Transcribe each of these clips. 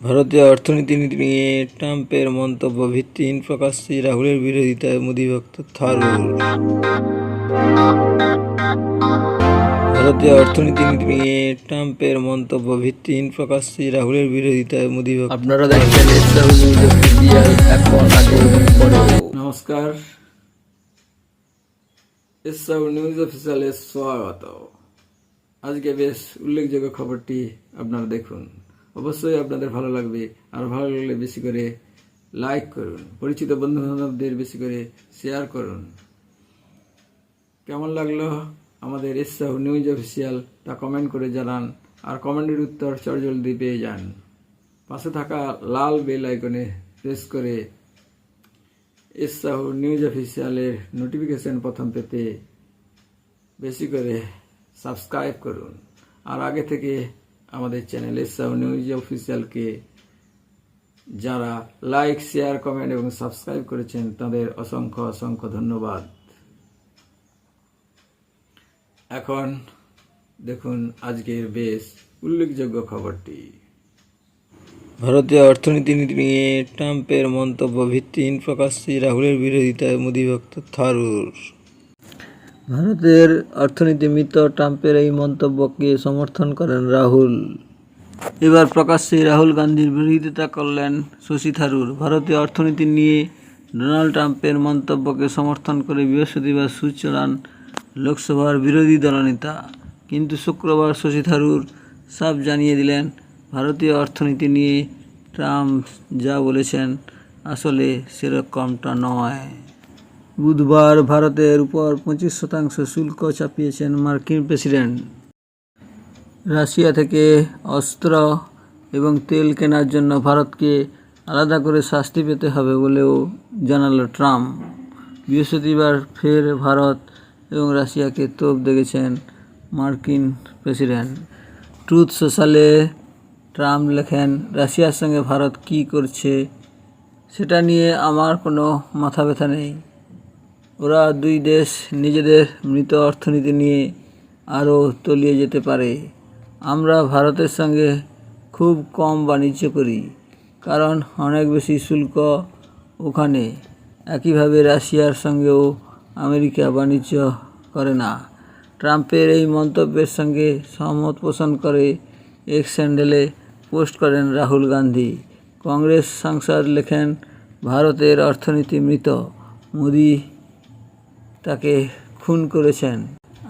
ভারতীয় অর্থনীতি নীতি নিয়ে ট্রাম্পের মন্তব্য ভিত্তিহীন প্রকাশ্যে রাহুলের বিরোধিতায় মোদি ভক্ত থারুর। ভারতীয় অর্থনীতি নীতি নিয়ে ট্রাম্পের মন্তব্য ভিত্তিহীন প্রকাশ্যে রাহুলের বিরোধিতায় মোদিভক্ত আপনারা দেখছেন নমস্কার। এসআর নিউজ অফিসিয়ালে স্বাগত আজকে বেশ উল্লেখযোগ্য খবরটি আপনারা দেখুন। অবশ্যই আপনাদের ভালো লাগবে। আর ভালো লাগলে বেশি করে লাইক করুন। পরিচিত বন্ধু বান্ধবদের বেশি করে শেয়ার করুন। কেমন লাগল আমাদের এসআর নিউজ অফিসিয়াল তা কমেন্ট করে জানান। আর কমেন্টের উত্তর চটজলদি পেয়ে যান। পাশে থাকা লাল বেল আইকনে প্রেস করে এস সাহু নিউজ অফিসিয়ালের নোটিফিকেশন প্রথম পেতে বেশি করে সাবস্ক্রাইব করুন। আর আগে থেকে আমাদের চ্যানেল এস সাহু নিউজ অফিসিয়ালকে যারা লাইক শেয়ার কমেন্ট এবং সাবস্ক্রাইব করেছেন, তাদের অসংখ্য অসংখ্য ধন্যবাদ। এখন দেখুন আজকের বেশ উল্লেখযোগ্য খবরটি। ভারতীয় অর্থনীতি নীতি নিয়ে ট্রাম্পের মন্তব্য ভিত্তিহীন প্রকাশ্যে রাহুলের বিরোধিতায় মোদি ভক্ত থারুর। ভারতের অর্থনীতি অর্থনীতিবিদ ট্রাম্পের এই মন্তব্যকে সমর্থন করেন রাহুল। এবার প্রকাশ্যে রাহুল গান্ধীর বিরোধিতা করলেন শশী থারুর। ভারতীয় অর্থনীতি নিয়ে ডোনাল্ড ট্রাম্পের মন্তব্যকে সমর্থন করে বৃহস্পতিবার সুচ চালান লোকসভার বিরোধী দলনেতা কিন্তু শুক্রবার শশী থারুর সাফ জানিয়ে দিলেন, ভারতীয় অর্থনীতি নিয়ে ট্রাম্প যা বলেছেন, আসলে সেরকমটা নয়। বুধবার ভারতের উপর পঁচিশ শতাংশ শুল্ক চাপিয়েছেন মার্কিন প্রেসিডেন্ট। রাশিয়া থেকে অস্ত্র এবং তেল কেনার জন্য ভারতকে আলাদা করে শাস্তি পেতে হবে বলেও জানালো ট্রাম্প। বৃহস্পতিবার ফের ভারত এবং রাশিয়াকে তোপ দেখেছেন মার্কিন প্রেসিডেন্ট। ট্রুথ সোশ্যালে ট্রাম্প লেখেন, রাশিয়ার সঙ্গে ভারত কী করছে সেটা নিয়ে আমার কোনো মাথা ব্যথা নেই। ওরা দুই দেশ নিজেদের মৃত অর্থনীতি নিয়ে আরও তলিয়ে যেতে পারে। আমরা ভারতের সঙ্গে খুব কম বাণিজ্য করি, কারণ অনেক বেশি শুল্ক ওখানে। একইভাবে রাশিয়ার সঙ্গেও আমেরিকা বাণিজ্য করে না। ট্রাম্পের এই মন্তব্যের সঙ্গে সহমত পোষণ করে এক্স স্যান্ডেলে পোস্ট করেন রাহুল গান্ধী। কংগ্রেস সাংসদ লেখেন, ভারতের অর্থনীতি মৃত, মোদি তাকে খুন করেছেন।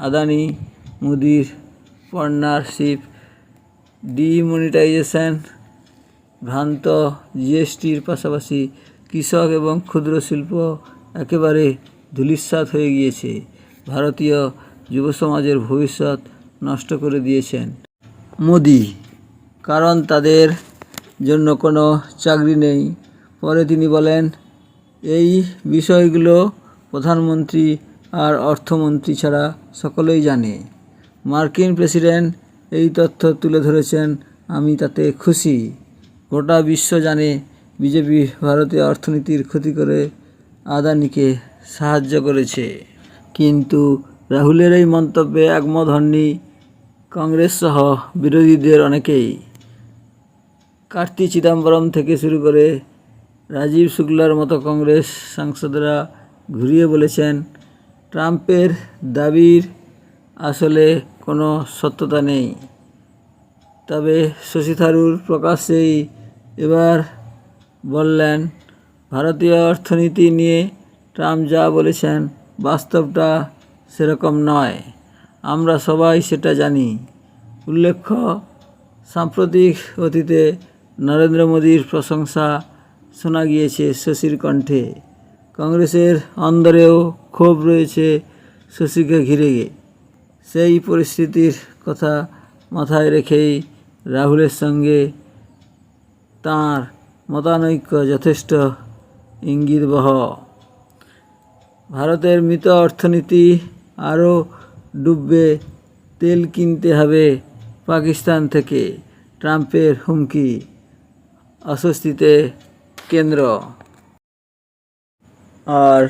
আদানি, মোদির পার্টনারশিপ ডিমনিটাইজেশন, ভ্রান্ত জিএসটির পাশাপাশি কৃষক এবং ক্ষুদ্র শিল্প একেবারে ধূলিসাৎ হয়ে গিয়েছে। ভারতীয় যুব সমাজের ভবিষ্যৎ নষ্ট করে দিয়েছেন। মোদি, কারণ তাদের জন্য কোনো চাকরি নেই। পরে তিনি বলেন, এই বিষয়গুলো প্রধানমন্ত্রী আর অর্থমন্ত্রী ছাড়া সকলেই জানে। মার্কিন প্রেসিডেন্ট এই তথ্য তুলে ধরেছেন, আমি তাতে খুশি। গোটা বিশ্ব জানে বিজেপি ভারতীয় অর্থনীতির ক্ষতি করে আদানিকে সাহায্য করেছে। কিন্তু রাহুলের এই মন্তব্যে একমত হননি কংগ্রেস সহ বিরোধীদের অনেকেই। কার্তি চিদম্বরম থেকে শুরু করে রাজীব শুক্লার মতো কংগ্রেস সাংসদরা ঘুরিয়ে বলেছেন ট্রাম্পের দাবির আসলে কোনো সত্যতা নেই। তবে শশী থারুর প্রকাশ্যেই এবার বললেন, ভারতীয় অর্থনীতি নিয়ে ট্রাম্প যা বলেছেন বাস্তবটা সেরকম নয়। আমরা সবাই সেটা জানি। উল্লেখ্য, সাম্প্রতিক অতীতে নরেন্দ্র মোদীর প্রশংসা শোনা গিয়েছে শশীর কণ্ঠে। কংগ্রেসের অন্দরেও ক্ষোভ রয়েছে শশীকে ঘিরে গিয়ে। সেই পরিস্থিতির কথা মাথায় রেখেই রাহুলের সঙ্গে তাঁর মতানৈক্য যথেষ্ট ইঙ্গিতবহ। ভারতের মৃত অর্থনীতি আরও ডুববে, তেল কিনতে হবে পাকিস্তান থেকে, ট্রাম্পের হুমকি, অস্বস্তিতে কেন্দ্র। আর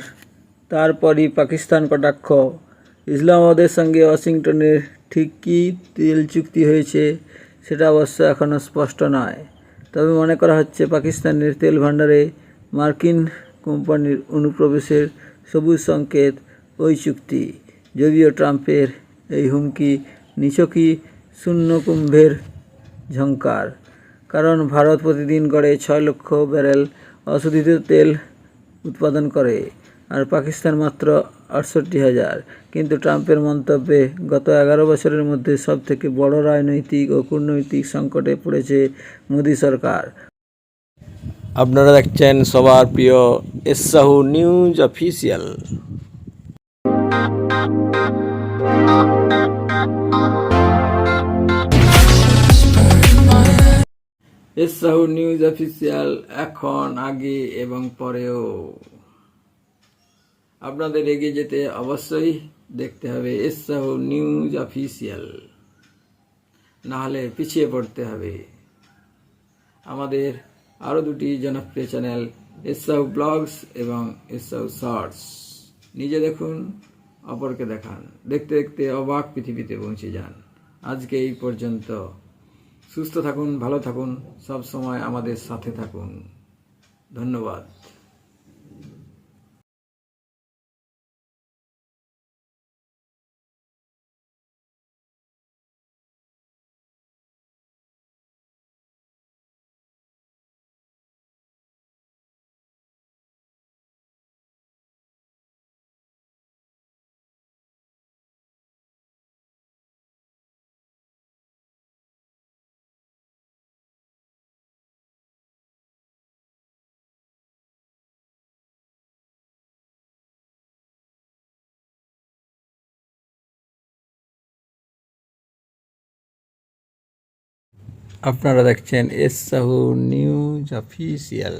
তারপরই পাকিস্তান কটাক্ষ। ইসলামাবাদের সঙ্গে ওয়াশিংটনের ঠিক কী তেল চুক্তি হয়েছে সেটা অবশ্য এখনও স্পষ্ট নয়। তবে মনে করা হচ্ছে পাকিস্তানের তেল ভাণ্ডারে মার্কিন কোম্পানির অনুপ্রবেশের সবুজ সংকেত ওই চুক্তি। যদিও ট্রাম্পের এই হুমকি নিছকই শূন্যকুম্ভের ঝঙ্কার কারণ ভারত প্রতিদিন গড়ে ছয় লক্ষ ব্যারেল অশোধিত তেল উৎপাদন করে, আর পাকিস্তান মাত্র আটষট্টি হাজার। কিন্তু ট্রাম্পের মন্তব্যে গত এগারো বছরের মধ্যে সবথেকে বড় রাজনৈতিক ও কূটনৈতিক সংকটে পড়েছে মোদী সরকার। আপনারা দেখছেন সবার প্রিয় Esahu news official. Esahu news official এখন, আগে এবং পরেও। আপনাদের এগিয়ে যেতে অবশ্যই দেখতে হবে এসাহু নিউজ অফিসিয়াল। না হলে পিছিয়ে পড়তে হবে। আমাদের আরও দুটি জনপ্রিয় চ্যানেল এসাহু ব্লগস এবং এসাহু শর্টস। নিজে দেখুন, অপরকে দেখান। দেখতে দেখতে অবাক পৃথিবীতে পৌঁছে যান। আজকে এই পর্যন্ত। সুস্থ থাকুন ভালো থাকুন সব সময় আমাদের সাথে থাকুন। ধন্যবাদ। আপনারা দেখছেন এস সাহু নিউজ অফিসিয়াল।